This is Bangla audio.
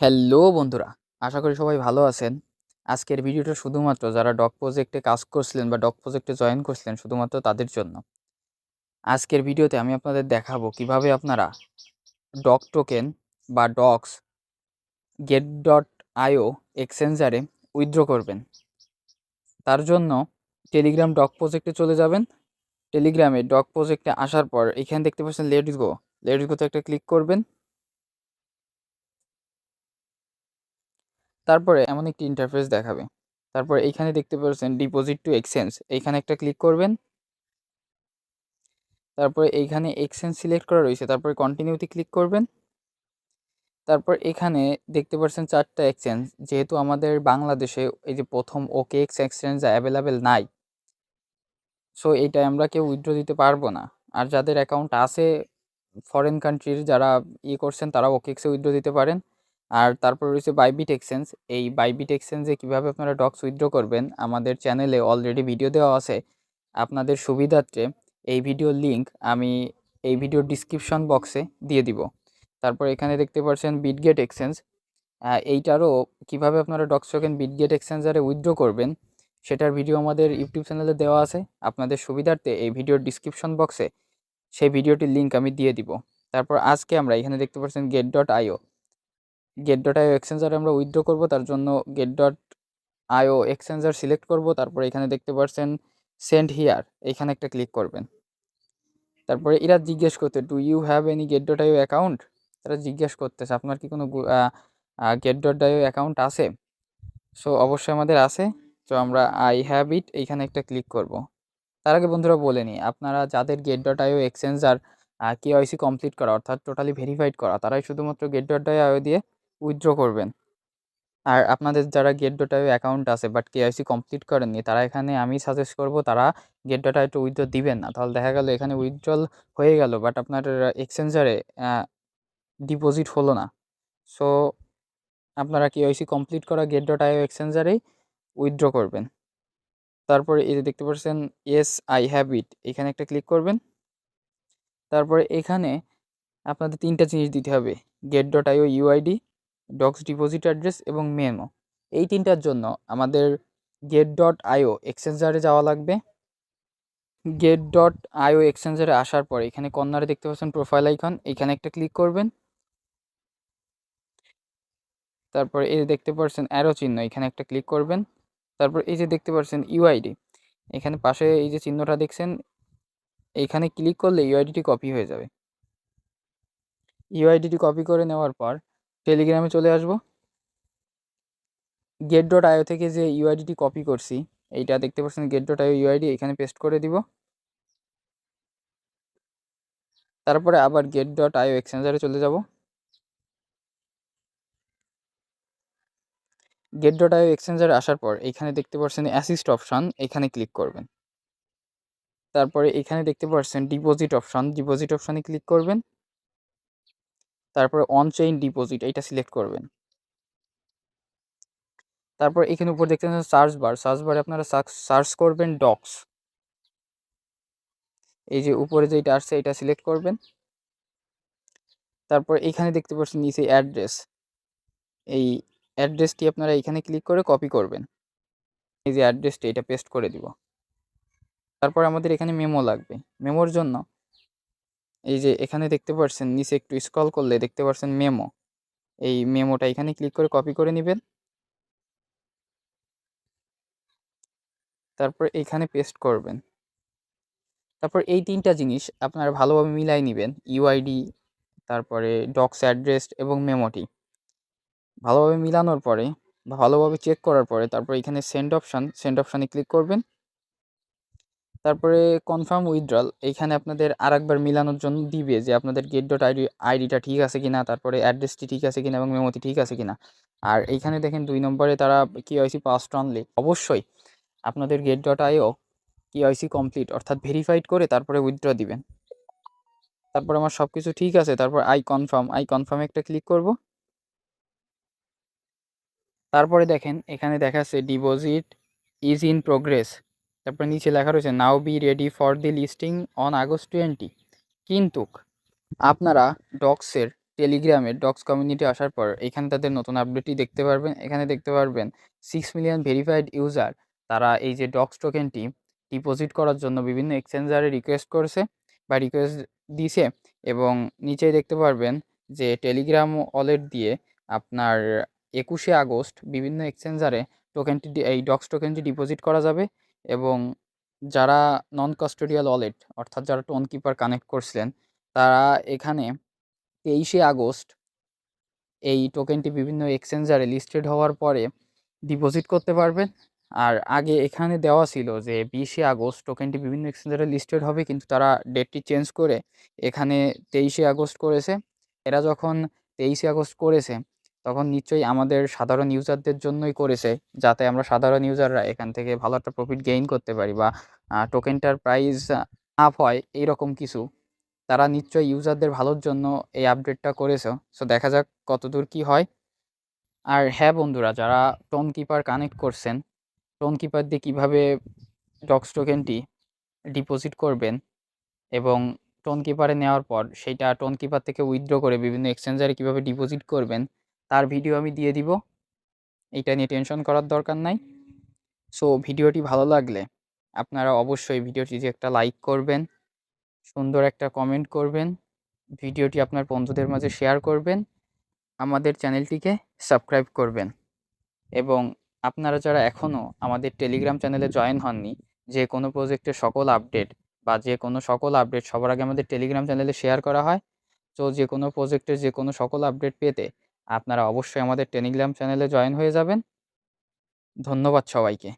হ্যালো বন্ধুরা, আশা করি সবাই ভালো আছেন। আজকের ভিডিওটা শুধুমাত্র যারা ডক প্রজেক্টে কাজ করছিলেন বা ডক প্রজেক্টে জয়েন করছিলেন শুধুমাত্র তাদের জন্য। আজকের ভিডিওতে আমি আপনাদের দেখাবো কীভাবে আপনারা ডক টোকেন বা ডক্স গেট ডট আইও এক্সচেঞ্জারে উইথড্র করবেন। তার জন্য টেলিগ্রাম ডক প্রজেক্টে চলে যাবেন। টেলিগ্রামে ডক প্রজেক্টে আসার পর এখানে দেখতে পাচ্ছেন লেটস গো, লেটস গোতে একটা ক্লিক করবেন। তারপরে এমন একটি ইন্টারফেস দেখাবে। তারপর এইখানে দেখতে পাচ্ছেন ডিপোজিট টু এক্সচেঞ্জ এইখানে একটা ক্লিক করবেন। তারপরে এইখানে এক্সচেঞ্জ সিলেক্ট করা রয়েছে, তারপরে কন্টিনিউতে ক্লিক করবেন। তারপর এখানে দেখতে পাচ্ছেন চারটা এক্সচেঞ্জ যেহেতু আমাদের বাংলাদেশে এই যে প্রথম ওকে এক্স এক্সচেঞ্জ অ্যাভেলেবেল নাই সো এইটা আমরা কেউ উইথড্র দিতে পারব না। আর যাদের অ্যাকাউন্ট আছে ফরেন কান্ট্রির যারা ইয়ে করছেন, তারা ওকে এক্সে উইথড্র দিতে পারেন। আর তারপর রয়েছে বাইবিট এক্সচেঞ্জ এই বাইবিট এক্সচেঞ্জে কীভাবে আপনারা ডক্স উইথড্র করবেন, আমাদের চ্যানেলে অলরেডি ভিডিও দেওয়া আছে। আপনাদের সুবিধার্থে এই ভিডিওর লিঙ্ক আমি এই ভিডিওর ডিসক্রিপশন বক্সে দিয়ে দিব। তারপর এখানে দেখতে পাচ্ছেন বিটগেট এক্সচেঞ্জ এইটারও কীভাবে আপনারা ডক্স টোকেন বিটগেট এক্সচেঞ্জারে উইথড্র করবেন, সেটার ভিডিও আমাদের ইউটিউব চ্যানেলে দেওয়া আছে। আপনাদের সুবিধার্থে এই ভিডিওর ডিসক্রিপশন বক্সে সেই ভিডিওটির লিঙ্ক আমি দিয়ে দিব। তারপর আজকে আমরা এখানে দেখতে পাচ্ছেন Gate dot IO Gate dot IO এক্সচেঞ্জারে আমরা উইথড্র করব, তার জন্য Gate dot IO exchanger select করব, তারপরে এখানে দেখতে পাচ্ছেন সেন্ড হিয়ার এখানে একটা ক্লিক করবেন। তারপরে এরা জিজ্ঞেস করতে do you have any Gate dot IO account তারা জিজ্ঞেস করতেছে, আপনার কি কোনো গেট ডট আইও অ্যাকাউন্ট আছে? সো অবশ্যই আমাদের আছে। তো আমরা আই হ্যাভ ইট এইখানে একটা ক্লিক করব। তার আগে বন্ধুরা বলে নিই, আপনারা যাদের গেট ডট আইও এক্সচেঞ্জার কে কেওয়াইসি কমপ্লিট করা, অর্থাৎ টোটালি ভেরিফাইড করা, তারাই শুধুমাত্র গেট ডট আইও দিয়ে উইথড্র করবেন। আর আপনাদের যারা গেট ডট অ্যাকাউন্ট আছে বাট কেওয়াইসি কমপ্লিট করেননি, তারা এখানে আমি সাজেস্ট করব তারা গেট ডট আইও উইথড্র দিবেন না। তাহলে দেখা গেল এখানে উইথড্রল হয়ে গেল বাট আপনার এক্সচেঞ্জারে ডিপোজিট হলো না। সো আপনারা কেওয়াইসি কমপ্লিট করা গেট ডট আইও এক্সচেঞ্জারেই উইথড্র করবেন। তারপরে এই যে দেখতে পাচ্ছেন এস আই হ্যাভ ইট এখানে একটা ক্লিক করবেন। তারপরে এখানে আপনাদের তিনটা জিনিস দিতে হবে। Gate dot IO UID docs deposit address এবং মেমো এই তিনটার জন্য আমাদের গেট ডট আইও এক্সচেঞ্জারে যাওয়া লাগবে। গেট ডট আইও এক্সচেঞ্জারে আসার পরে এখানে কর্নারে দেখতে পাচ্ছেন প্রোফাইল আইকন এখানে একটা ক্লিক করবেন। তারপর এই দেখতে পাচ্ছেন অ্যারো চিহ্ন, এখানে একটা ক্লিক করবেন। তারপর এই যে দেখতে পাচ্ছেন ইউআইডি এখানে পাশে এই যে চিহ্নটা দেখছেন এইখানে ক্লিক করলে ইউআইডিটি কপি হয়ে যাবে। ইউআইডিটি কপি করে নেওয়ার পর টেলিগ্রামে চলে আসব। গেট ডট আইও থেকে যে ইউআইডিটি কপি করছি, এইটা দেখতে পাচ্ছেন গেট ডট আইও ইউআইডি এখানে পেস্ট করে দিব। তারপরে আবার গেট ডট আইও এক্সচেঞ্জারে চলে যাব। গেট ডট আইও এক্সচেঞ্জারে আসার পর এখানে দেখতে পাচ্ছেন অ্যাসিস্ট অপশান এখানে ক্লিক করবেন। তারপরে এখানে দেখতে পাচ্ছেন ডিপোজিট অপশান ডিপোজিট অপশানে ক্লিক করবেন। তারপরে অন চেইন ডিপোজিট এইটা সিলেক্ট করবেন। তারপর এখানে উপর দেখতে পাচ্ছেন সার্চ বার সার্চ বারে আপনারা সার্চ করবেন ডক্স এই যে উপরে যেটা আসছে এটা সিলেক্ট করবেন। তারপর এখানে দেখতে পাচ্ছেন নিচে অ্যাড্রেস এই অ্যাড্রেসটি আপনারা এখানে ক্লিক করে কপি করবেন। এই যে অ্যাড্রেসটি এটা পেস্ট করে দিব। তারপর আমাদের এখানে মেমো লাগবে। মেমোর জন্য এই যে এখানে দেখতে পাচ্ছেন নিচে একটু স্ক্রল করলে দেখতে পাচ্ছেন মেমো এই মেমোটা এখানে ক্লিক করে কপি করে নেবেন। তারপর এখানে পেস্ট করবেন। তারপর এই তিনটা জিনিস আপনারা ভালোভাবে মিলাই নেবেন ইউআইডি তারপরে ডক্স অ্যাড্রেস এবং মেমোটি ভালোভাবে মিলানোর পরে ভালোভাবে চেক করার পরে তারপর এখানে সেন্ড অপশান সেন্ড অপশানে ক্লিক করবেন। তারপরে কনফার্ম উইথড্রল এইখানে আপনাদের আরেকবার মিলানোর জন্য দিবে যে আপনাদের গেট ডট আইডি আইডিটা ঠিক আছে কিনা, তারপরে অ্যাড্রেসটি ঠিক আছে কিনা এবং মেমোটি ঠিক আছে কিনা। আর এইখানে দেখেন দুই নম্বরে তারা কেওয়াইসি পাস্ট অনলি অবশ্যই আপনাদের gate dot io KYC complete অর্থাৎ ভেরিফাইড করে তারপরে উইথড্র দিবেন। তারপর আমার সব কিছু ঠিক আছে, তারপর আই কনফার্ম আই কনফার্মে একটা ক্লিক করব। তারপরে দেখেন, এখানে দেখা দেখাচ্ছে ডিপোজিট ইজ ইন প্রোগ্রেস তারপরে নিচে লেখা রয়েছে now be ready for the listing on August twenty কিন্তু আপনারা ডক্সের টেলিগ্রামে ডক্স কমিউনিটি আসার পর এখানে তাদের নতুন আপডেটটি দেখতে পারবেন। এখানে দেখতে পারবেন সিক্স মিলিয়ন ভেরিফাইড ইউজার তারা এই যে ডক্স টোকেনটি ডিপোজিট করার জন্য বিভিন্ন এক্সচেঞ্জারে রিকোয়েস্ট করেছে বা রিকোয়েস্ট দিছে এবং নিচেই দেখতে পারবেন যে টেলিগ্রাম ওয়ালেট দিয়ে আপনার একুশে আগস্ট বিভিন্ন এক্সচেঞ্জারে টোকেনটি, এই ডক্স টোকেনটি ডিপোজিট করা যাবে। এবং যারা নন কাস্টোডিয়াল ওয়ালেট অর্থাৎ যারা টোন কিপার কানেক্ট করছিলেন, তারা এখানে তেইশে আগস্ট এই টোকেনটি বিভিন্ন এক্সচেঞ্জারে লিস্টেড হওয়ার পরে ডিপোজিট করতে পারবেন। আর আগে এখানে দেওয়া ছিল যে বিশে আগস্ট টোকেনটি বিভিন্ন এক্সচেঞ্জারে লিস্টেড হবে, কিন্তু তারা ডেটটি চেঞ্জ করে এখানে তেইশে আগস্ট করেছে। এরা যখন তেইশে আগস্ট করেছে তখন নিশ্চয়ই আমাদের সাধারণ ইউজারদের জন্যই করেছে, যাতে আমরা সাধারণ ইউজাররা এখান থেকে ভালো একটা প্রফিট গেইন করতে পারি বা টোকেনটার প্রাইস আপ হয় এইরকম কিছু। তারা নিশ্চয়ই ইউজারদের ভালোর জন্য এই আপডেটটা করেছে। সো দেখা যাক কতদূর কি হয়। আর হ্যাঁ বন্ধুরা, যারা টোন কিপার কানেক্ট করছেন টোন কিপার দিয়ে কীভাবে ডক্স টোকেনটি ডিপোজিট করবেন এবং টোন কিপারে নেওয়ার পর সেইটা টোন কিপার থেকে উইথড্র করে বিভিন্ন এক্সচেঞ্জারে কীভাবে ডিপোজিট করবেন তার ভিডিও আমি দিয়ে দিব। এটা নিয়ে টেনশন করার দরকার নাই। সো ভিডিওটি ভালো লাগলে আপনারা অবশ্যই ভিডিওটি একটা লাইক করবেন, সুন্দর একটা কমেন্ট করবেন ভিডিওটি আপনার বন্ধুদের মাঝে শেয়ার করবেন, আমাদের চ্যানেলটিকে সাবস্ক্রাইব করবেন। এবং আপনারা যারা এখনও আমাদের টেলিগ্রাম চ্যানেলে জয়েন হননি, যে কোনো প্রজেক্টের সকল আপডেট বা যে কোনো সকল আপডেট সবার আগে আমাদের টেলিগ্রাম চ্যানেলে শেয়ার করা হয়, তো যে কোনো প্রজেক্টের যে কোনো সকল আপডেট পেতে আপনারা অবশ্যই আমাদের টেলিগ্রাম চ্যানেলে জয়েন হয়ে যাবেন। ধন্যবাদ সবাইকে।